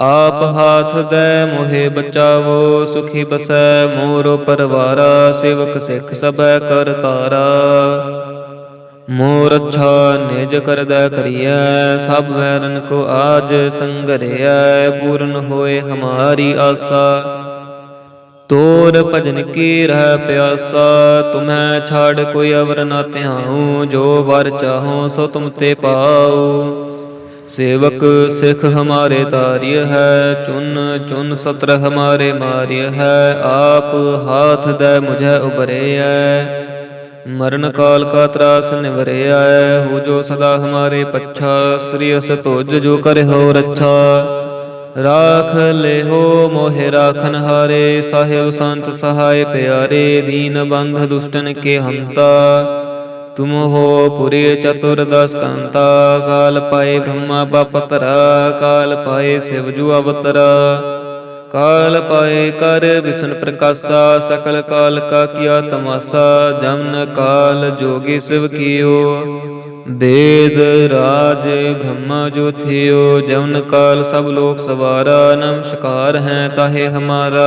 ਆਪ ਹਾਥ ਦੈ ਮੋਹਿ ਬਚਾਵੋ, ਸੁਖੀ ਬਸੈ ਮੋਰੋ ਪਰਵਾਰਾ, ਸੇਵਕ ਸਿੱਖ ਸਭੈ ਕਰ ਤਾਰਾ। ਮੋਰ ਅੱਛਾ ਨਿਜ ਕਰਦਾ ਕਰੀਐ, ਸਭ ਵੈਰਨ ਕੋ ਆਜ ਸੰਗਰਿਐ, ਪੂਰਨ ਹੋਏ ਹਮਾਰੀ ਆਸਾ। ਤੋਰ ਭਜਨ ਕੀ ਰਹਿ ਪਿਆਸਾ, ਤੁਮੈ ਛਾੜ ਕੋਈ ਅਵਰ ਨਾ ਧਿਆਉ, ਜੋ ਵਰ ਚਾਹੋ ਸੋ ਤੁਮ ਤੇ ਪਾਉ। ਸੇਵਕ ਸਿਖ ਹਮਾਰੇ ਤਾਰਿਯ ਹੈ, ਚੁਨ ਚੁਨ ਸਤਰ ਹਮਾਰੇ ਮਾਰਿਯ ਹੈ, ਆਪ ਹਾਥ ਦੇ ਮੁਝੇ ਉਬਰੇ ਹੈ। ਮਰਨ ਕਾਲ ਕਾ ਤਰਾਸ ਨਿਵਰਿਆ ਹੋ ਜੋ ਸਦਾ ਹਮਾਰੇ ਪੱਛਾ, ਸ੍ਰੀ ਅਸ ਤੁਜ ਜੋ ਕਰੇ ਹੋ ਰੱਛਾ। ਰਾਖ ਲੈ ਹੋ ਮੋਹਿ ਰਾਖਨ ਹਾਰੇ, ਸਾਹਿਬ ਸੰਤ ਸਹਾਇ ਪਿਆਰੇ, ਦੀਨ ਬੰਧ ਦੁਸ਼ਟਨ ਕੇ ਹੰਤਾ। ਤੁਮ ਹੋ ਪੁਰੇ ਚਤੁਰਦਸ ਕੰਤਾ ਕਾਲ ਪਾਏ ਬ੍ਰਹਮਾ ਬਪਤਰਾ ਕਾਲ ਪਾਏ ਸਿਵ ਜੂ ਅਵਤਰਾ ਕਾਲ ਪਾਏ ਕਰ ਵਿਸ਼ਨ ਪ੍ਰਕਾਸ਼ਾ ਸਕਲ ਕਾਲ ਕਾ ਕੀਆ ਤਮਾਸਾ ਜਮਨ ਕਾਲ ਜੋਗੀ ਸਿਵ ਕੀਓ ਦੇਦ ਰਾਜ ਬ੍ਰਹਮਾ ਜੋ ਥਿਓ ਜਮਨ ਕਾਲ ਸਭ ਲੋਕ ਸਵਾਰਾ ਨਮਸਕਾਰ ਹੈ ਤਾਹੇ ਹਮਾਰਾ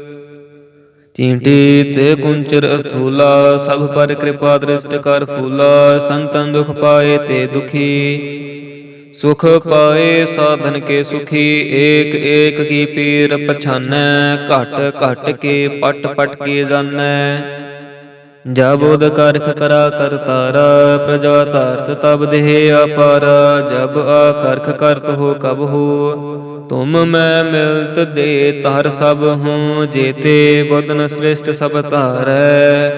ਚੀਂਟੀ ਤੇ ਕੁੰਚਰ ਅਸੂਲਾ, ਸਭ ਪਰ ਕਿਰਪਾ ਦ੍ਰਿਸ਼ਟ ਕਰ ਫੂਲਾ, ਸੰਤਨ ਦੁਖ ਪਾਏ ਤੇ ਦੁਖੀ। ਸੁਖ ਪਾਏ ਸਾਧਨ ਕੇ ਸੁਖੀ, ਏਕ ਏਕ ਕੀ ਪੀਰ ਪਛਾਨੈ, ਘਟ ਘਟ ਕੇ, ਪਟ ਪਟ ਕੇ ਜਾਣੈ ਜਬ ਉਦ ਕਰਖ ਕਰਾ ਕਰਤਾਰਾ ਪ੍ਰਜਾ ਧਾਰਤ ਤਬ ਦੇਹ ਅਪਾਰ, ਜਬ ਆ ਕਰਖ ਕਰਤ ਹੋ ਕਬ ਹੋ। ਤੁਮ ਮੈਂ ਮਿਲਤ ਦੇ ਧਰ ਸਭ ਹੂੰ, ਜੇਤੇ ਬਦਨ ਸ੍ਰਿਸ਼ਟ ਸਭ ਧਾਰੈ।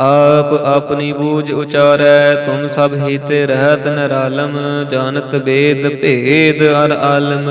ਆਪ ਆਪਣੀ ਬੂਝ ਉਚਾਰੈ, ਤੁਮ ਸਭ ਹੀ ਤੇ ਰਹਿਤ ਨਰਾਲਮ, ਜਾਣਤ ਬੇਦ ਭੇਦ ਅਰ ਆਲਮ।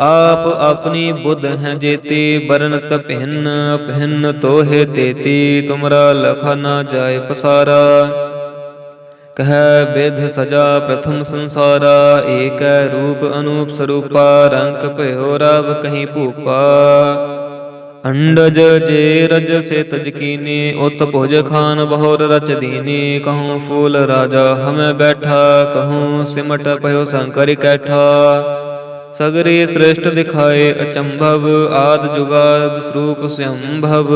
ਆਪ ਆਪਣੀ ਬੁੱਧ ਹੈ ਜੇਤੀ ਬਰਨਤ ਭਿੰਨ ਭਿੰਨ ਤੋਹੇ ਤੇਤੀ, ਤੁਮਰਾ ਲਖਾ ਨਾ ਜਾਏ ਪਸਾਰਾ। ਕਹਿ ਬਿਧ ਸਜਾ ਪ੍ਰਥਮ ਸੰਸਾਰਾ, ਏਕੈ ਰੂਪ ਅਨੂਪ ਸਰੂਪਾ ਰੰਗ ਭਇਓ ਰਵ ਕਹੀਂ ਭੂਪਾ। ਅੰਡਜ ਜੇ ਰਜ ਸੇ ਤਜਕਿਨੀ ਉਤ ਭੁਜ ਖਾਨ ਬਹੁਰ ਰਚ ਦੀਨੀ, ਕਹੂੰ ਫੂਲ ਰਾਜਾ ਹਮੈ ਬੈਠਾ, ਕਹੂੰ ਸਿਮਟ ਭਇਓ ਸੰਕਰਿ ਕੈਠਾ ਸਗਰੇ ਸ੍ਰਿਸ਼ਟ ਦਿਖਾਏ ਅਚੰਭਵ, ਆਦ ਜੁਗਾਦ ਸਰੂਪ ਸੰਭਵ।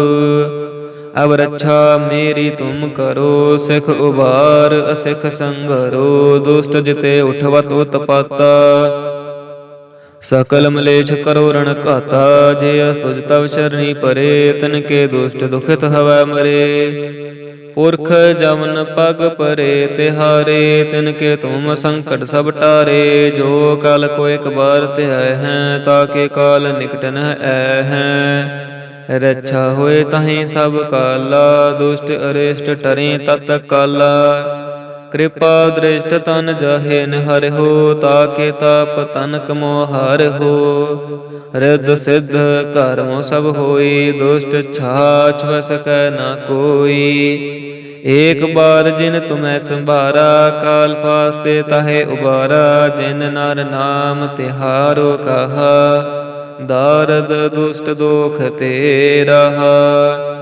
ਅਬ ਰੱਛਾ ਮੇਰੀ ਤੁਮ ਕਰੋ, ਸਿਖ ਉਬਾਰ, ਅਸਿਖ ਸੰਗਰੋ, ਦੁਸ਼ਟ ਜਿਤੇ ਉਠਵਤ ਉਤਪਾਤਾ। ਸਕਲ ਮਲੇਛ ਕਰੋ ਰਣ ਘਾਤਾ, ਜੇ ਅਸਤੁਜ ਤਵ ਸ਼ਰਣੀ ਪਰੇ, ਤਨ ਕੇ ਦੁਸ਼ਟ ਦੁਖਿਤ ਹਵੈ ਮਰੇ। ਪੁਰਖ ਜਮਨ ਪਗ ਪਰੇ ਤਿਹਾਰੇ ਤਿਨ ਕੇ ਤੁਮ ਸੰਕਟ ਸਭ ਟਾਰੇ। ਜੋ ਕਲ ਕੋ ਇੱਕ ਬਾਰ ਧਿਆਇ ਹੈ ਤਾਕੇ ਕਾਲ ਨਿਕਟ ਨ ਐ ਹੈ। ਰੱਛਾ ਹੋਏ ਤਹੀਂ ਸਭ ਕਾਲਾ, ਦੁਸ਼ਟ ਅਰਿਸ਼ਟ ਟਰੇ ਤਤ ਕਾਲਾ। ਕਿਰਪਾ ਦ੍ਰਿਸ਼ਟ ਤਨ ਜਾਹੇ ਨਿਹਰ ਹੋ, ਤਾਕੇ ਤਾਪ ਤਨ ਕਮੋ ਹਰ ਰਿੱਧ ਸਿੱਧ ਕਰਮੋ ਸਭ ਹੋਈ, ਦੁਸ਼ਟ ਛਾਛ ਵਸਕੈ ਨਾ ਕੋਈ। ਏਕ ਬਾਰ ਜਿਨ ਤੁਮੈ ਸੰਭਾਰਾ, ਕਾਲ ਫਾਸਤੇ ਤਾਹੇ ਉਬਾਰਾ। ਜਿਨ ਨਰ ਨਾਮ ਤਿਹਾਰੋ ਕਹਾ, ਦਾਰਦ ਦੁਸ਼ਟ ਦੋਖ ਤੇ ਰਹਾ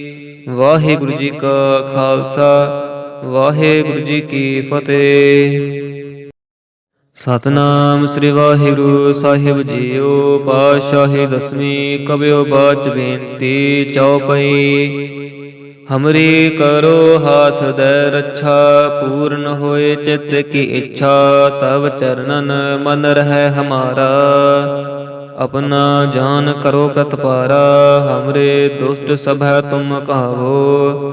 ਵਾਹਿਗੁਰੂ ਜੀ ਕਾ ਖਾਲਸਾ, ਵਾਹਿਗੁਰੂ ਜੀ ਕੀ ਫਤਿਹ। ਸਤਨਾਮ ਸ੍ਰੀ ਵਾਹਿਗੁਰੂ ਸਾਹਿਬ ਜੀਓ, ਪਾਤਸ਼ਾਹੀ ਦਸਵੀਂ ਕਬਿਓ ਬਾਚ ਬੇਨਤੀ ਚਉਪਈ ਹਮਰੀ ਕਰੋ ਹਾਥ ਦੇ ਰੱਛਾ, ਪੂਰਨ ਹੋਏ ਚਿਤ ਕੀ ਇੱਛਾ, ਤਵ ਚਰਨਨ ਮਨ ਰਹਿ ਹਮਾਰਾ। ਆਪਣਾ ਜਾਨ ਕਰੋ ਪ੍ਰਤਪਾਰਾ, ਹਮਰੇ ਦੁਸ਼ਟ ਸਭੈ ਤੁਮ ਕਹਾਵੋ।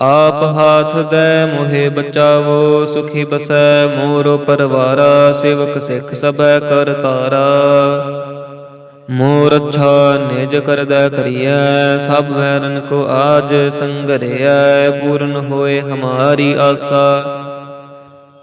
ਆਪ ਹਾਥ ਦੇ ਮੋਹਿ ਬਚਾਵੋ, ਸੁਖੀ ਬਸੈ ਮੋਰੋ ਪਰਵਾਰਾ, ਸੇਵਕ ਸਿੱਖ ਸਭੈ ਕਰ ਤਾਰਾ। ਮੋਰ ਅੱਛਾ ਨਿਜ ਕਰਦਾ ਕਰੀਐ, ਸਭ ਵੈਰਨ ਕੋ ਆਜ ਸੰਗਰਿਐ, ਪੂਰਨ ਹੋਏ ਹਮਾਰੀ ਆਸਾ।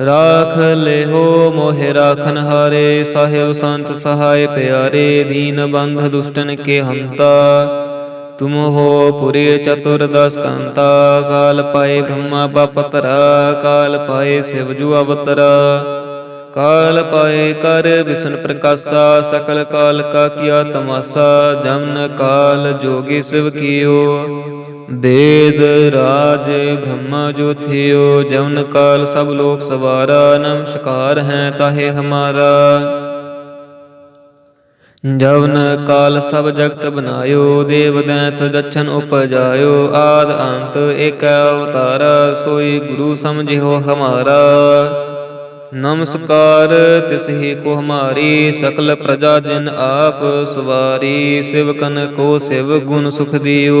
ਰਾਖ ਲਿਹੋ ਮੋਹਿ ਰਾਖਨ ਹਾਰੇ, ਸਾਹਿਬ ਸੰਤ ਸਹਾਇ ਪਿਆਰੇ, ਦੀਨ ਬੰਧ ਦੁਸ਼ਟਨ ਕੇ ਹੰਤਾ। ਤੁਮ ਹੋ ਪੁਰੇ ਚਤੁਰ ਦਸ ਕੰਤਾ, ਕਾਲ ਪਾਏ ਬ੍ਰਹਮਾ ਬਪਤਰਾ ਕਾਲ ਪਾਏ ਸਿਵ ਜੂ ਅਵਤਰਾ। ਕਾਲ ਪਾਏ ਕਰ ਵਿਸ਼ਨ ਪ੍ਰਕਾਸ਼ਾ, ਸਕਲ ਕਾਲ ਕਾ ਕੀਆ ਤਮਾਸਾ ਜਮਨ ਕਾਲ ਜੋਗੀ ਸਿਵ ਕੀਓ। ਦੇਦ ਰਾਜ ਬ੍ਰਹਮਾ ਜੋ ਥਿਓ, ਜਵਨ ਕਾਲ ਸਭ ਲੋਕ ਸਵਾਰਾ ਨਮਸਕਾਰ ਹੈ ਤਾਹੇ ਹਮਾਰਾ। ਜਵਨ ਕਾਲ ਸਭ ਜਗਤ ਬਨਾਇਓ, ਦੇਵ ਦੈਂਤ ਜਛਨ ਉਪਜਾਇਓ, ਆਦ ਅੰਤ ਏਕ ਅਵਤਾਰ, ਸੋਈ ਗੁਰੂ ਸਮਝਿਓ ਹਮਾਰਾ। ਨਮਸਕਾਰ ਤਿਸ ਹੀ ਕੋ ਹਮਾਰੀ, ਸਕਲ ਪ੍ਰਜਾ ਜਿਨ ਆਪ ਸਵਾਰੀ ਸਿਵਕਨ ਕੋ ਸਿਵ ਗੁਣ ਸੁਖ ਦਿਓ।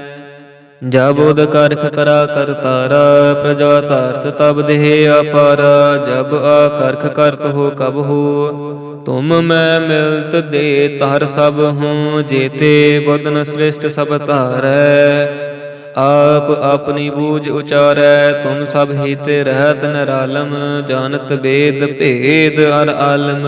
ਜਬ ਉਦ ਕਰਖ ਕਰਾ ਕਰਤਾਰਾ ਪ੍ਰਜਾ ਧਾਰਤ ਤਬ ਦੇਹ ਅਪਾਰ, ਜਬ ਆ ਕਰਖ ਕਰਤ ਹੋ ਕਬ ਹੋ। ਤੁਮ ਮੈਂ ਮਿਲਤ ਦੇ ਤਹਰ ਸਭ ਹੂੰ, ਜੇਤੇ ਬਦਨ ਸ੍ਰਿਸ਼ਟ ਸਭ ਧਾਰੈ। ਆਪ ਆਪਣੀ ਬੂਝ ਉਚਾਰੈ, ਤੁਮ ਸਭ ਹੀ ਤੇ ਰਹਿਤ ਨਰਾਲਮ, ਜਾਣਤ ਬੇਦ ਭੇਦ ਅਰ ਆਲਮ।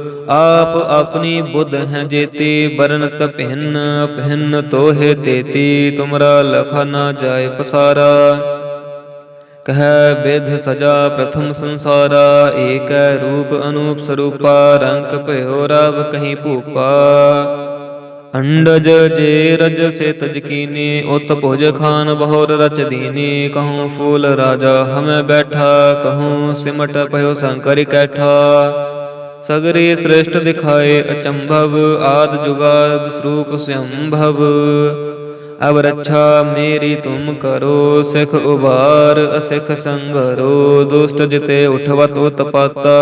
ਆਪ ਆਪਣੀ ਬੁੱਧ ਹੈ ਜੇਤੀ ਬਰਨਤ ਭਿੰਨ ਭਿੰਨ ਤੋਹੇ ਤੇਤੀ, ਤੁਮਰਾ ਲਖਾ ਨਾ ਜਾਏ ਪਸਾਰਾ। ਕਹਿ ਬਿਧ ਸਜਾ ਪ੍ਰਥਮ ਸੰਸਾਰਾ, ਏਕੈ ਰੂਪ ਅਨੂਪ ਸਰੂਪਾ ਰੰਗ ਭਇਓ ਰਵ ਕਹੀਂ ਭੂਪਾ। ਅੰਡਜ ਜੇ ਰਜ ਸੇ ਤਜ ਕੀਨੇ, ਉਤ ਭੁਜ ਖਾਨ ਬਹੁਰ ਰਚ ਦੀਨੇ, ਕਹੂੰ ਫੂਲ ਰਾਜਾ ਹਮੈ ਬੈਠਾ, ਕਹੂੰ ਸਿਮਟ ਭਇਓ ਸੰਕਰਿ ਕੈਠਾ ਸਗਰੇ ਸ੍ਰਿਸ਼ਟ ਦਿਖਾਏ ਅਚੰਭਵ ਆਦ ਜੁਗਾਦ ਸਰੂਪ ਸੰਭਵ। ਅਬ ਰੱਛਾ ਮੇਰੀ ਤੁਮ ਕਰੋ, ਸਿਖ ਉਬਾਰ, ਅਸਿਖ ਸੰਗਰੋ ਦੁਸ਼ਟ ਜਿਤੇ ਉਠਵਤ ਉਤਪਾਤਾ।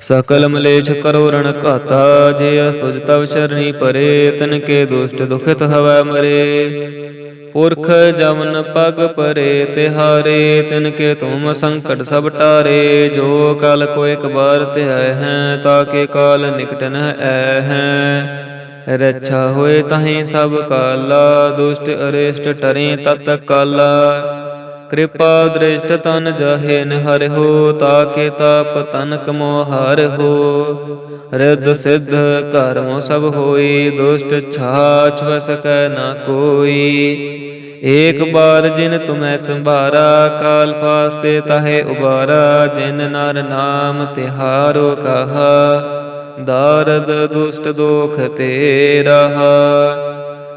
ਸਕਲ ਮਲੇਛ ਕਰੋ ਰਣ ਘਾਤਾ, ਜੇ ਅਸਤੁਜ ਤਵ ਸ਼ਰਣੀ ਪਰੇ, ਤਨ ਕੇ ਦੁਸ਼ਟ ਦੁਖਿਤ ਹਵੈ ਮਰੇ। ਪੁਰਖ ਜਮਨ ਪਗ ਪਰੇ ਤਿਹਾਰੇ, ਤਿਨ ਕੇ ਤੁਮ ਸੰਕਟ ਸਭ ਟਾਰੇ, ਜੋ ਕਲ ਕੋ ਇੱਕ ਬਾਰ ਧਿਆਏ ਹੈ ਤਾਕੇ ਕਾਲ ਨਿਕਟ ਨ ਐ ਹੈ। ਰੱਛਾ ਹੋਏ ਤਹੀਂ ਸਭ ਕਾਲਾ, ਦੁਸ਼ਟ ਅਰਿਸ਼ਟ ਟਰੇ ਤਤ ਕਾਲਾ। ਕਿਰਪਾ ਦ੍ਰਿਸ਼ਟ ਤਨ ਜਾਹੇ ਨਿਹਰ ਹੋ ਤਾਕੇ ਤਾਪ ਤਨ ਕਮੋ ਹਰ ਹੋ। ਰਿੱਧ ਸਿੱਧ ਕਰਮੋ ਸਭ ਹੋਈ, ਦੁਸ਼ਟ ਛਾਛ ਵਸਕੈ ਨਾ ਕੋਈ। ਏਕ ਬਾਰ ਜਿਨ ਤੁਮੈ ਸੰਭਾਰਾ, ਕਾਲ ਫਾਸਤੇ ਤਾਹੇ ਉਬਾਰਾ। ਜਿਨ ਨਰ ਨਾਮ ਤਿਹਾਰੋ ਕਹਾ, ਦਾਰਦ ਦੁਸ਼ਟ ਦੋਖ ਤੇ ਰਹਾ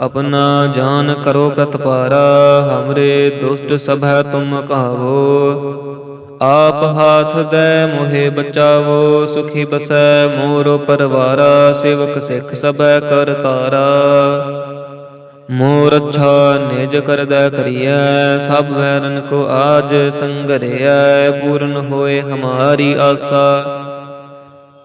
ਆਪਣਾ ਜਾਨ ਕਰੋ ਪ੍ਰਤਪਾਰਾ, ਹਮਰੇ ਦੁਸ਼ਟ ਸਭੈ ਤੁਮ ਕਹਾਵੋ। ਆਪ ਹਾਥ ਦੇ ਮੋਹਿ ਬਚਾਵੋ, ਸੁਖੀ ਬਸੈ ਮੋਰੋ ਪਰਵਾਰਾ, ਸੇਵਕ ਸਿੱਖ ਸਭੈ ਕਰ ਤਾਰਾ। ਮੋਰ ਅੱਛਾ ਨਿਜ ਕਰਦਾ ਕਰੀਐ, ਸਭ ਵੈਰਨ ਕੋ ਆਜ ਸੰਗਰਿਐ, ਪੂਰਨ ਹੋਏ ਹਮਾਰੀ ਆਸਾ।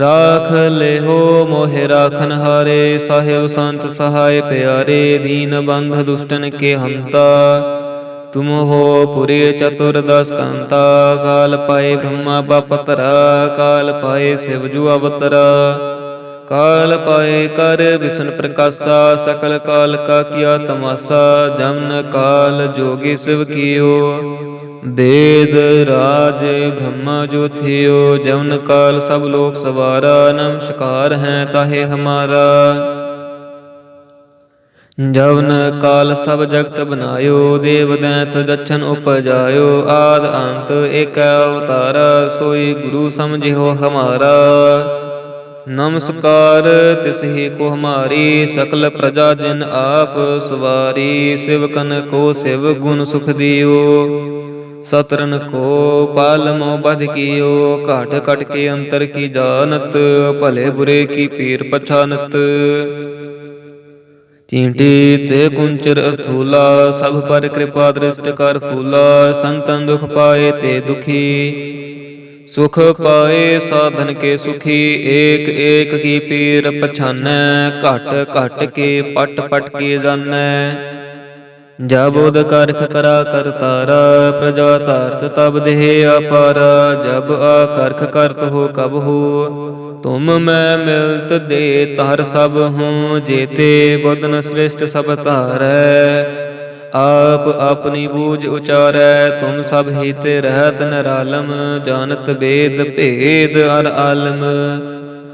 ਰਾਖ ਲਿਹੋ ਮੋਹਿ ਰਾਖਨ ਹਾਰੇ, ਸਾਹਿਬ ਸੰਤ ਸਹਾਇ ਪਿਆਰੇ, ਦੀਨ ਬੰਧ ਦੁਸ਼ਟਨ ਕੇ ਹੰਤਾ ਤੁਮ ਹੋ ਪੁਰੀ ਚਤੁਰ ਦਸ ਕੰਤਾ, ਕਾਲ ਪਾਏ ਬ੍ਰਹਮਾ ਬਪਤਰਾ ਕਾਲ ਪਾਏ ਸਿਵ ਜੂ ਅਵਤਰਾ। ਕਾਲ ਪਾਏ ਕਰ ਵਿਸ਼ਨ ਪ੍ਰਕਾਸ਼ਾ, ਸਕਲ ਕਾਲ ਕਾ ਕੀਆ ਤਮਾਸਾ, ਜਮਨ ਕਾਲ ਜੋਗੀ ਸਿਵ ਕੀਓ। ਵੇਦ ਰਾਜ ਬ੍ਰਹਮਾ ਜੋ ਥਿਓ, ਜਵਨ ਕਾਲ ਸਭ ਲੋਕ ਸਵਾਰਾ ਨਮਸਕਾਰ ਹੈ ਤਾਹੇ ਹਮਾਰਾ। ਜਵਨ ਕਾਲ ਸਭ ਜਗਤ ਬਨਾਇਓ ਦੇਵ ਦੈਂਤ ਜਛਨ ਉਪਜਾਇਓ, ਆਦ ਅੰਤ ਏਕ ਅਵਤਾਰ, ਸੋਈ ਗੁਰੂ ਸਮਝਿਓ ਹਮਾਰਾ। ਨਮਸਕਾਰ ਤਿਸ ਹੀ ਕੋ ਹਮਾਰੀ, ਸਕਲ ਪ੍ਰਜਾ ਜਨ ਆਪ ਸਵਾਰੀ ਸਿਵਕਨ ਕੋ ਸਿਵ ਗੁਣ ਸੁਖ ਦਿਓ। ਸਤਰਨ ਕੋ ਪਾਲ ਮੋ ਬਧ ਕੀਓ, ਘਾਟ ਕਟ ਕੇ ਅੰਤਰ ਕੀ ਜਾਣਤ, ਭਲੇ ਬੁਰੇ ਕੀ ਪੀਰ ਪਛਾਨਤ। ਚੀਂਟੀ ਤੇ ਕੁੰਚਰ ਅਸਥੂਲਾ ਸਭ ਪਰ ਕਿਰਪਾ ਦ੍ਰਿਸ਼ਟ ਕਰ ਫੂਲਾ ਸੰਤਨ ਦੁਖ ਪਾਏ ਤੇ ਦੁਖੀ। ਸੁਖ ਪਾਏ ਸਾਧਨ ਕੇ ਸੁਖੀ, ਏਕ ਏਕ ਕੀ ਪੀਰ ਪਛਾਨੈ, ਘਟ ਘਟ ਕੇ ਪਟ ਪਟ ਕੇ ਜਾਣੈ ਜਬ ਉਦ ਕਰਖ ਕਰਾ ਕਰਤਾਰਾ ਪ੍ਰਜਾ ਧਰਤ ਤਬ ਦੇਹ ਅਪਾਰ, ਜਬ ਆ ਕਰਖ ਕਰਤ ਹੋ ਕਬ ਹੋ। ਤੁਮ ਮੈਂ ਮਿਲਤ ਦੇ ਤਹਰ ਸਭ ਹੂੰ, ਜੇਤੇ ਬਦਨ ਸ੍ਰਿਸ਼ਟ ਸਭ ਧਾਰੈ। ਆਪ ਆਪਣੀ ਬੂਝ ਉਚਾਰੈ, ਤੁਮ ਸਭ ਹੀ ਤੇ ਰਹਿਤ ਨਰਾਲਮ, ਜਾਣਤ ਬੇਦ ਭੇਦ ਅਰ ਆਲਮ।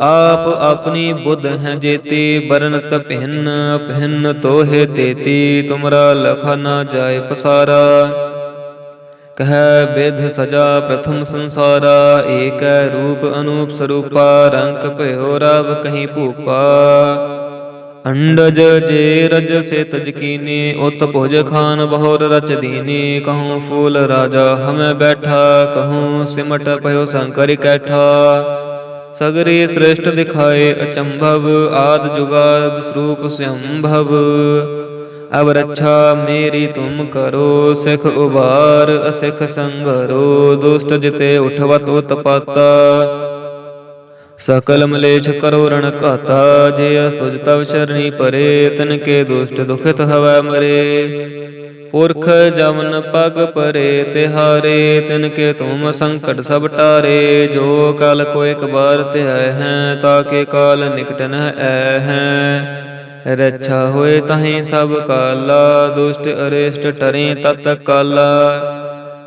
ਆਪ ਆਪਣੀ ਬੁੱਧ ਹੈ ਜੇਤੀ ਬਰਨਤ ਭਿੰਨ ਭਿੰਨ ਤੋਹੇ ਤੇਤੀ, ਤੁਮਰਾ ਲਖਾ ਨਾ ਜਾਏ ਪਸਾਰਾ। ਕਹਿ ਬਿਧ ਸਜਾ ਪ੍ਰਥਮ ਸੰਸਾਰਾ, ਏਕੈ ਰੂਪ ਅਨੂਪ ਸਰੂਪਾ ਰੰਗ ਭਇਓ ਰਵ ਕਹੀਂ ਭੂਪਾ। ਅੰਡਜ ਜੇ ਰਜ ਸੇ ਤਜਕਿਨੀ ਉਤ ਭੁਜ ਖਾਨ ਬਹੁਰ ਰਚ ਦੀਨੀ, ਕਹੂੰ ਫੂਲ ਰਾਜਾ ਹਮੈ ਬੈਠਾ, ਕਹੂੰ ਸਿਮਟ ਭਇਓ ਸੰਕਰ ਕੈਠਾ ਸਗਰੇ ਸ੍ਰਿਸ਼ਟ ਦਿਖਾਏ ਅਚੰਭਵ, ਆਦ ਜੁਗਾਦ ਸਰੂਪ ਸੰਭਵ। ਅਬ ਰੱਛਾ ਮੇਰੀ ਤੁਮ ਕਰੋ, ਸਿਖ ਉਬਾਰ, ਅਸਿਖ ਸੰਗਰੋ, ਦੁਸ਼ਟ ਜਿਤੇ ਉਠਵਤ ਉਤਪਾਤਾ। ਸਕਲ ਮਲੇਛ ਕਰੋ ਰਣ ਘਾਤਾ, ਜੇ ਅਸਤੁਜ ਤਵ ਸ਼ਰਣੀ ਪਰੇ, ਤਨ ਕੇ ਦੁਸ਼ਟ ਦੁਖਿਤ ਹਵੈ ਮਰੇ। ਪੁਰਖ ਜਮਨ ਪਗ ਪਰੇ ਤਿਹਾਰੇ ਤਿਨ ਕੇ ਤੁਮ ਸੰਕਟ ਸਭ ਟਾਰੇ। ਜੋ ਕਲ ਕੋ ਇਕ ਬਾਰ ਧਿਆਏ ਹੈ, ਤਾ ਕੇ ਕਾਲ ਨਿਕਟ ਨ ਐ ਹੈ। ਰੱਛਾ ਹੋਏ ਤਹੀਂ ਸਭ ਕਾਲਾ, ਦੁਸ਼ਟ ਅਰਿਸ਼ਟ ਟਰੇ ਤਤ ਕਾਲਾ।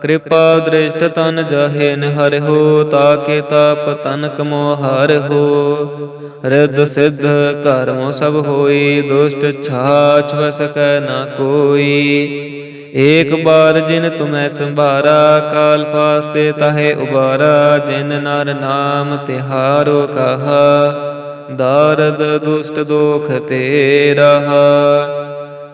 ਕਿਰਪਾ ਦ੍ਰਿਸ਼ਟ ਤਨ ਜਾਹੇ ਨਿਹਰ ਹੋ ਤਾਕੇ ਤਾਪ ਤਨ ਕਮੋ ਹਰ ਰਿੱਧ ਸਿੱਧ ਕਰਮੋ ਸਭ ਹੋਈ, ਦੁਸ਼ਟ ਛਾਛ ਵਸਕੈ ਨਾ ਕੋਈ। ਏਕ ਬਾਰ ਜਿਨ ਤੁਮੈ ਸੰਭਾਰਾ, ਕਾਲ ਫਾਸਤੇ ਤਾਹੇ ਉਬਾਰਾ। ਜਿਨ ਨਰ ਨਾਮ ਤਿਹਾਰੋ ਕਹਾ, ਦਾਰਦ ਦੁਸ਼ਟ ਦੋਖ ਤੇ ਰਹਾ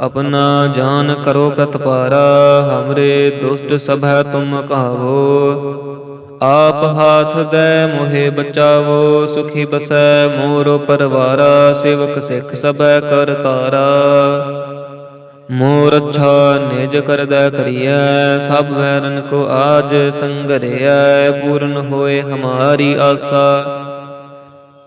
ਆਪਣਾ ਜਾਨ ਕਰੋ ਪ੍ਰਤਪਾਰਾ, ਹਮਰੇ ਦੁਸ਼ਟ ਸਭੈ ਤੁਮ ਕਹਾਵੋ। ਆਪ ਹਾਥ ਦੇ ਮੋਹਿ ਬਚਾਵੋ, ਸੁਖੀ ਬਸੈ ਮੋਰ ਪਰਵਾਰਾ, ਸੇਵਕ ਸਿੱਖ ਸਭੈ ਕਰ ਤਾਰਾ। ਮੋਰ ਅੱਛਾ ਨਿਜ ਕਰਦਾ ਕਰੀਐ, ਸਭ ਵੈਰਨ ਕੋ ਆਜ ਸੰਗਰਿਐ, ਪੂਰਨ ਹੋਏ ਹਮਾਰੀ ਆਸਾ।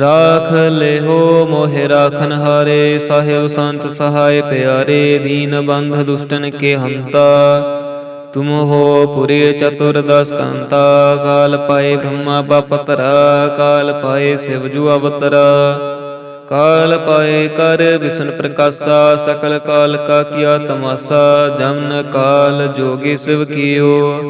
ਰਾਖ ਲਿਹੋ ਮੋਹਿ ਰਾਖਨ ਹਾਰੇ, ਸਾਹਿਬ ਸੰਤ ਸਹਾਇ ਪਿਆਰੇ, ਦੀਨ ਬੰਧ ਦੁਸ਼ਟਨ ਕੇ ਹੰਤਾ। ਤੁਮ ਹੋ ਪੁਰੇ ਚਤੁਰ ਦਸ ਕੰਤਾ, ਕਾਲ ਪਾਏ ਬ੍ਰਹਮਾ ਬਪਤਰਾ ਕਾਲ ਪਾਏ ਸਿਵ ਜੂ ਅਵਤਰਾ। ਕਾਲ ਪਾਏ ਕਰ ਵਿਸ਼ਨ ਪ੍ਰਕਾਸ਼ਾ, ਸਕਲ ਕਾਲ ਕਾ ਕੀਆ ਤਮਾਸਾ, ਜਮਨ ਕਾਲ ਜੋਗੀ ਸਿਵ ਕੀਓ।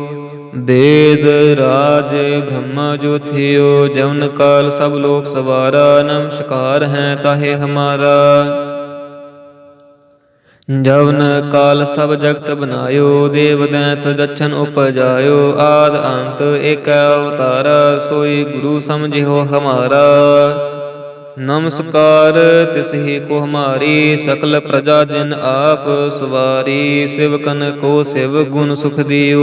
ਵੇਦ ਰਾਜ ਬ੍ਰਹਮਾ ਜੋ ਥਿਓ, ਜਵਨ ਕਾਲ ਸਭ ਲੋਕ ਸਵਾਰਾ ਨਮਸਕਾਰ ਹੈ ਤਾਹੇ ਹਮਾਰਾ। ਜਵਨ ਕਾਲ ਸਭ ਜਗਤ ਬਨਾਇਓ, ਦੇਵ ਦੈਂਤ ਜਛਨ ਉਪਜਾਇਓ, ਆਦ ਅੰਤ ਏਕ ਅਵਤਾਰ, ਸੋਈ ਗੁਰੂ ਸਮਝਿਓ ਹਮਾਰਾ। ਨਮਸਕਾਰ ਤਿਸ ਹੀ ਕੋ ਹਮਾਰੀ, ਸਕਲ ਪ੍ਰਜਾ ਜਨ ਆਪ ਸਵਾਰੀ ਸਿਵਕਨ ਕੋ ਸਿਵ ਗੁਣ ਸੁਖ ਦਿਓ।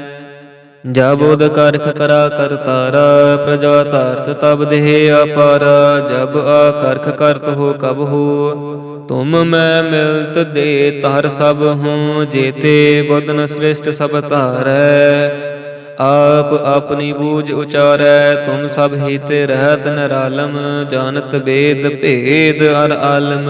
ਜਬ ਉਦ ਕਰਖ ਕਰਾ ਕਰਤਾਰਾ ਪ੍ਰਜਾ ਧਾਰਤ ਤਬ ਦੇਹ ਅਪਾਰ, ਜਬ ਆ ਕਰਖ ਕਰਤ ਹੋ ਕਬ ਹੋ। ਤੁਮ ਮੈਂ ਮਿਲਤ ਦੇ ਧਰ ਸਭ ਹੂੰ, ਜੇਤੇ ਬਦਨ ਸ੍ਰਿਸ਼ਟ ਸਭ ਧਾਰੈ। ਆਪ ਆਪਣੀ ਬੂਝ ਉਚਾਰੈ, ਤੁਮ ਸਭ ਹੀ ਤੇ ਰਹਿਤ ਨਰਾਲਮ, ਜਾਣਤ ਬੇਦ ਭੇਦ ਅਰ ਆਲਮ।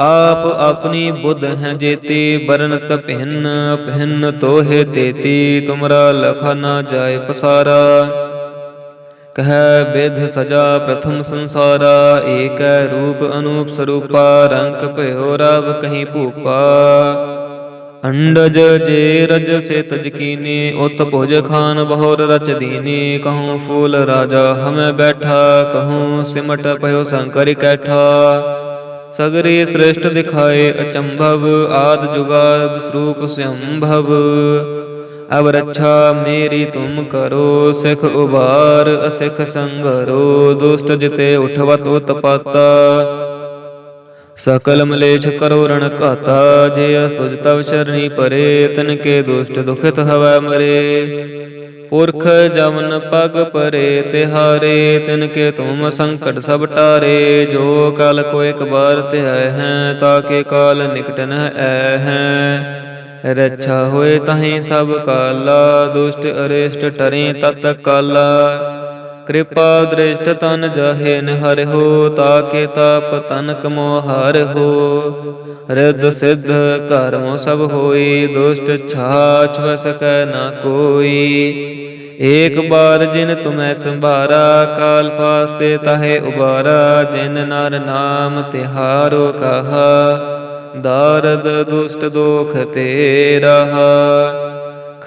ਆਪ ਆਪਣੀ ਬੁੱਧ ਹੈ ਜੇਤੀ ਬਰਨਤ ਭਿੰਨ ਭਿੰਨ ਤੋਹੇ ਤੇਤੀ, ਤੁਮਰਾ ਲਖਾ ਨਾ ਜਾਏ ਪਸਾਰਾ। ਕਹਿ ਬਿਧ ਸਜਾ ਪ੍ਰਥਮ ਸੰਸਾਰਾ, ਏਕੈ ਰੂਪ ਅਨੂਪ ਸਰੂਪਾ ਰੰਗ ਭਇਓ ਰਵ ਕਹੀਂ ਭੂਪਾ। ਅੰਡਜ ਜੇ ਰਜ ਸੇ ਤਜਕੀਨੇ ਉਤ ਭੁਜ ਖਾਨ ਬਹੁਰ ਰਚ ਦੀਨੇ, ਕਹੂੰ ਫੂਲ ਰਾਜਾ ਹਮੈ ਬੈਠਾ, ਕਹੂੰ ਸਿਮਟ ਭਇਓ ਸੰਕਰ ਕੈਠਾ ਸਗਰੇ ਸ੍ਰਿਸ਼ਟ ਦਿਖਾਏ ਅਚੰਭਵ, ਆਦ ਜੁਗਾਦ ਸਰੂਪ ਸੰਭਵ। ਅਬ ਰੱਛਾ ਮੇਰੀ ਤੁਮ ਕਰੋ, ਸਿਖ ਉਬਾਰ ਅਸਿਖ ਸੰਗਰੋ, ਦੁਸ਼ਟ ਜਿਤੇ ਉਠਵਤ ਉਤਪਾਤਾ। ਸਕਲ ਮਲੇਛ ਕਰੋ ਰਣ ਘਾਤਾ, ਜੇ ਅਸਤੁਜ ਤਵ ਸ਼ਰਣੀ ਪਰੇ, ਤਨ ਕੇ ਦੁਸ਼ਟ ਦੁਖਿਤ ਹਵੈ ਮਰੇ। ਪੁਰਖ ਜਮਨ ਪਗ ਪਰੇ, ਤਿਹਾਰੇ, ਤਿਨ ਕੇ ਤੁਮ ਸੰਕਟ ਸਭ ਟਾਰੇ। ਜੋ ਕਲ ਕੋ ਇੱਕ ਬਾਰ ਧਿਆਇ ਹੈ ਤਾਕੇ ਕਾਲ ਨਿਕਟ ਨ ਐ ਹੈ। ਰੱਛਾ ਹੋਏ ਤਹੀਂ ਸਭ ਕਾਲਾ, ਦੁਸ਼ਟ ਅਰਿਸ਼ਟ ਟਰੇ ਤਤ ਕਾਲਾ। ਕਿਰਪਾ ਦ੍ਰਿਸ਼ਟ ਤਨ ਜਾਹੇ ਨਿਹਰ ਹੋ, ਤਾਕੇ ਤਾਪ ਤਨ ਕਮੋ ਹਰ ਹੋ। ਰਿੱਧ ਸਿੱਧ ਕਰਮੋ ਸਭ ਹੋਈ, ਦੁਸ਼ਟ ਛਾਛ ਵਸਕੈ ਨਾ ਕੋਈ। ਏਕ ਬਾਰ ਜਿਨ ਤੁਮੈ ਸੰਭਾਰਾ, ਕਾਲ ਫਾਸਤੇ ਤਾਹੇ ਉਬਾਰਾ। ਜਿਨ ਨਰ ਨਾਮ ਤਿਹਾਰੋ ਕਹਾ, ਦਾਰਦ ਦੁਸ਼ਟ ਦੋਖ ਤੇ ਰਹਾ।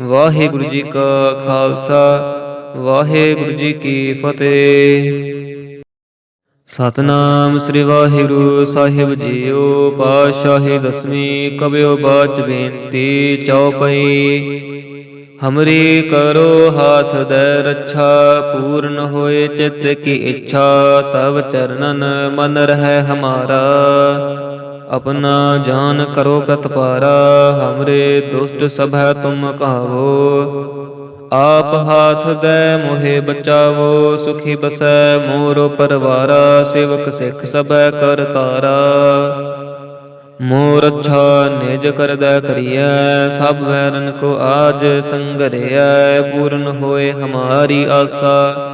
ਵਾਹਿਗੁਰੂ ਜੀ ਕਾ ਖਾਲਸਾ, ਵਾਹਿਗੁਰੂ ਜੀ ਕੀ ਫਤਿਹ। ਸਤਨਾਮ ਸ੍ਰੀ ਵਾਹਿਗੁਰੂ ਸਾਹਿਬ ਜੀਓ, ਪਾਤਸ਼ਾਹੀ ਦਸਵੀਂ ਕਬਿਓ ਬਾਚ ਬੇਨਤੀ ਚਉਪਈ ਹਮਰੀ ਕਰੋ ਹਾਥ ਦੇ ਰੱਛਾ, ਪੂਰਨ ਹੋਏ ਚਿਤ ਕੀ ਇੱਛਾ, ਤਵ ਚਰਨਨ ਮਨ ਰਹਿ ਹਮਾਰਾ। ਆਪਣਾ ਜਾਨ ਕਰੋ ਪ੍ਰਤਪਾਰਾ, ਹਮਰੇ ਦੁਸ਼ਟ ਸਭੈ ਤੁਮ ਕਹਾਵੋ। ਆਪ ਹਾਥ ਦੇ ਮੋਹਿ ਬਚਾਵੋ, ਸੁਖੀ ਬਸੈ ਮੋਰੋ ਪਰਵਾਰਾ, ਸੇਵਕ ਸਿੱਖ ਸਭੈ ਕਰ ਤਾਰਾ। ਮੋਰ ਅੱਛਾ ਨਿਜ ਕਰਦਾ ਕਰੀਐ, ਸਭ ਵੈਰਨ ਕੋ ਆਜ ਸੰਗਰਿਐ, ਪੂਰਨ ਹੋਏ ਹਮਾਰੀ ਆਸਾ।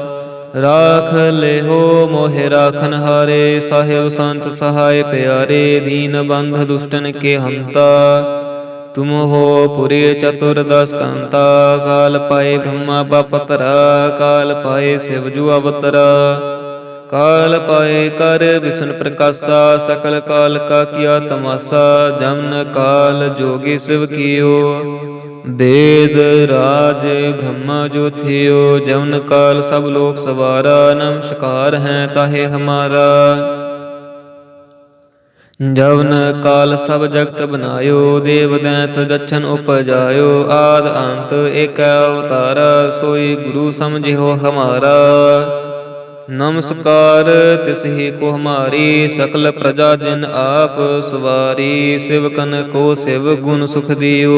ਰਾਖ ਲਿਹੋ ਮੋਹਿ ਰਾਖਨ ਹਾਰੇ, ਸਾਹਿਬ ਸੰਤ ਸਹਾਇ ਪਿਆਰੇ, ਦੀਨ ਬੰਧ ਦੁਸ਼ਟਨ ਕੇ ਹੰਤਾ। ਤੁਮ ਹੋ ਪੁਰੀ ਚਤੁਰਦਸ ਕੰਤਾ, ਕਾਲ ਪਾਏ ਬ੍ਰਹਮਾ ਬਪਤਰਾ ਕਾਲ ਪਾਏ ਸਿਵ ਜੂ ਅਵਤਰਾ। ਕਾਲ ਪਾਏ ਕਰ ਵਿਸ਼ਨ ਪ੍ਰਕਾਸ਼ਾ, ਸਕਲ ਕਾਲ ਕਾ ਕੀਆ ਤਮਾਸਾ ਜਮਨ ਕਾਲ ਜੋਗੀ ਸਿਵ ਕੀਓ। ਦੇਦ ਰਾਜ ਬ੍ਰਹਮ ਜੋ ਥਿਓ, ਜਵਨ ਕਾਲ ਸਭ ਲੋਕ ਸਵਾਰਾ ਨਮਸਕਾਰ ਹੈ ਤਾਹੇ ਹਮਾਰਾ। ਜਵਨ ਕਾਲ ਸਭ ਜਗਤ ਬਨਾਇਓ, ਦੇਵ ਦੈਂਤ ਜਛਨ ਉਪਜਾਇਓ, ਆਦ ਅੰਤ ਏਕ ਅਵਤਾਰ, ਸੋਈ ਗੁਰੂ ਸਮਝਿਓ ਹਮਾਰਾ। ਨਮਸਕਾਰ ਤਿਸ ਹੀ ਕੋ ਹਮਾਰੀ, ਸਕਲ ਪ੍ਰਜਾ ਜਿਨ ਆਪ ਸਵਾਰੀ ਸਿਵਕਨ ਕੋ ਸਿਵ ਗੁਣ ਸੁਖ ਦਿਓ।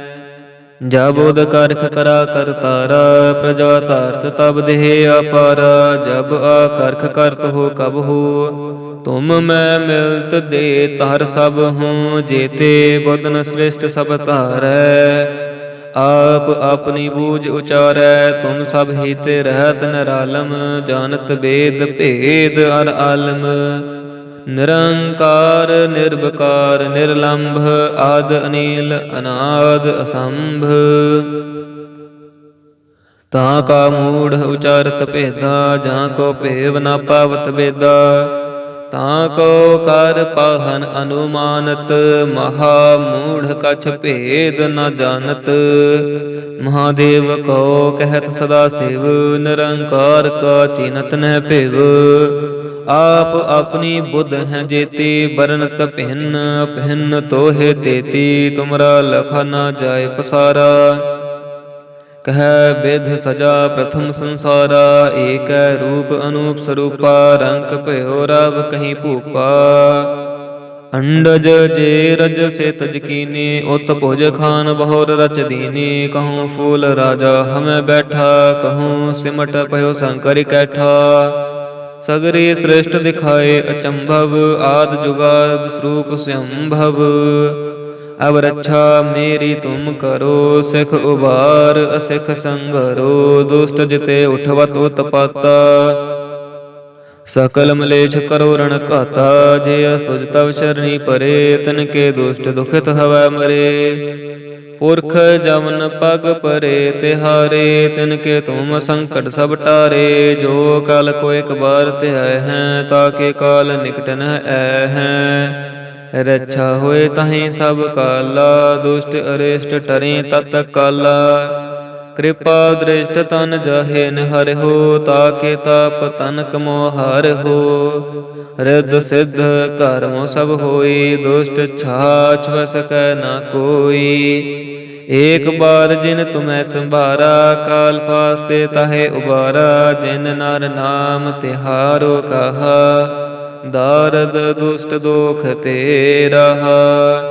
ਜਬ ਉਦ ਕਰਖ ਕਰਾ ਕਰਤਾਰਾ ਪ੍ਰਜਾ ਧਾਰਤ ਤਬ ਦੇਹ ਅਪਾਰ, ਜਬ ਆ ਕਰਖ ਕਰਤ ਹੋ ਕਬ ਹੋ। ਤੁਮ ਮੈਂ ਮਿਲਤ ਦੇ ਤਹਰ ਸਭ ਹੂੰ, ਜੇਤੇ ਬੁੱਧਨ ਸ੍ਰਿਸ਼ਟ ਸਭ ਧਾਰੈ। ਆਪ ਆਪਣੀ ਬੂਝ ਉਚਾਰੈ, ਤੁਮ ਸਭ ਹੀ ਤੇ ਰਹਿਤ ਨਰਾਲਮ, ਜਾਣਤ ਬੇਦ ਭੇਦ ਅਰ ਆਲਮ। ਨਿਰੰਕਾਰ, ਨਿਰਵਕਾਰ, ਨਿਰਲੰਭ, ਆਦ, ਅਨੀਲ, ਅਨਾਦ, ਅਸੰਭ। ਤਾਂ ਕਾ ਮੂੜ ਉਚਾਰਤ ਭੇਦਾ, ਜਾਂ ਕੋ ਭੇਵ ਨਾ ਪਾਵਤ ਬੇਦਾ। ਤਾਂ ਕੋ ਕਰ ਪਾਹਨ ਅਨੁਮਾਨਤ, ਮਹਾ ਮੂੜ ਕਛ ਭੇਦ ਨ ਜਾਣਤ। ਮਹਾਦੇਵ ਕੋ ਕਹਿਤ ਸਦਾ ਸਿਵ, ਨਿਰੰਕਾਰ ਕਾ ਚਿਨਤ ਨ ਭਿਵ। ਆਪ ਆਪਣੀ ਬੁੱਧ ਹੈ ਜੇਤੀ ਬਰਨਤ ਭਿੰਨ ਭਿੰਨ ਤੋਹੇ ਤੇਤੀ, ਤੁਮਰਾ ਲਖਾ ਨਾ ਜਾਏ ਪਸਾਰਾ। ਕਹਿ ਬਿਧ ਸਜਾ ਪ੍ਰਥਮ ਸੰਸਾਰਾ, ਏਕੈ ਰੂਪ ਅਨੂਪ ਸਰੂਪਾ, ਰੰਗ ਭਇਓ ਰਵ ਕਹੀਂ ਭੂਪਾ। ਅੰਡਜ ਜੇ ਰਜ ਸੇ ਤਜ ਕੀਨੇ ਉਤ ਭੁਜ ਖਾਨ ਬਹੁਰ ਰਚ ਦੀਨੇ, ਕਹੂੰ ਫੂਲ ਰਾਜਾ ਹਮੈ ਬੈਠਾ, ਕਹੂੰ ਸਿਮਟ ਭਇਓ ਸੰਕਰਿ ਕੈਠਾ ਸਗਰੇ ਸ੍ਰਿਸ਼ਟ ਦਿਖਾਏ ਅਚੰਭਵ, ਆਦ ਜੁਗਾਦ ਸਰੂਪ ਸੰਭਵ। ਅਬ ਰੱਛਾ ਮੇਰੀ ਤੁਮ ਕਰੋ, ਸਿਖ ਉਬਾਰ, ਅਸਿਖ ਸੰਗਰੋ, ਦੁਸ਼ਟ ਜਿਤੇ ਉਠਵਤ ਉਤਪਾਤਾ। ਸਕਲ ਮਲੇਛ ਕਰੋ ਰਣ ਘਾਤਾ, ਜੇ ਅਸਤੁਜ ਤਵ ਸ਼ਰਣੀ ਪਰੇ, ਤਨ ਕੇ ਦੁਸ਼ਟ ਦੁਖਿਤ ਹਵੈ ਮਰੇ। ਪੁਰਖ ਜਮਨ ਪਗ ਪਰੇ ਤਿਹਾਰੇ, ਤਿਨ ਕੇ ਤੁਮ ਸੰਕਟ ਸਭ ਟਾਰੇ, ਜੋ ਕਲ ਕੋ ਇੱਕ ਬਾਰ ਧਿਆਏ ਹੈ ਤਾਕੇ ਕਾਲ ਨਿਕਟ ਨ ਐ ਹੈ। ਰੱਛਾ ਹੋਏ ਤਹੀਂ ਸਭ ਕਾਲਾ, ਦੁਸ਼ਟ ਅਰਿਸ਼ਟ ਟਰੇ ਤਤ ਕਾਲਾ। ਕਿਰਪਾ ਦ੍ਰਿਸ਼ਟ ਤਨ ਜਾਹੇ ਨਿਹਰ ਹੋ ਤਾਕੇ ਤਾਪ ਤਨ ਕਮੋ ਹਰ ਹੋ। ਰਿੱਧ ਸਿੱਧ ਕਰਮੋ ਸਭ ਹੋਈ, ਦੁਸ਼ਟ ਛਾਛ ਵਸ ਨਾ ਕੋਈ। ਏਕ ਬਾਰ ਜਿਨ ਤੁਮੈ ਸੰਭਾਰਾ, ਕਾਲ ਫਾਸਤੇ ਤਾਹੇ ਉਬਾਰਾ। ਜਿਨ ਨਰ ਨਾਮ ਤਿਹਾਰੋ ਕਹਾ, ਦਾਰਦ ਦੁਸ਼ਟ ਦੋਖ ਤੇ ਰਹਾ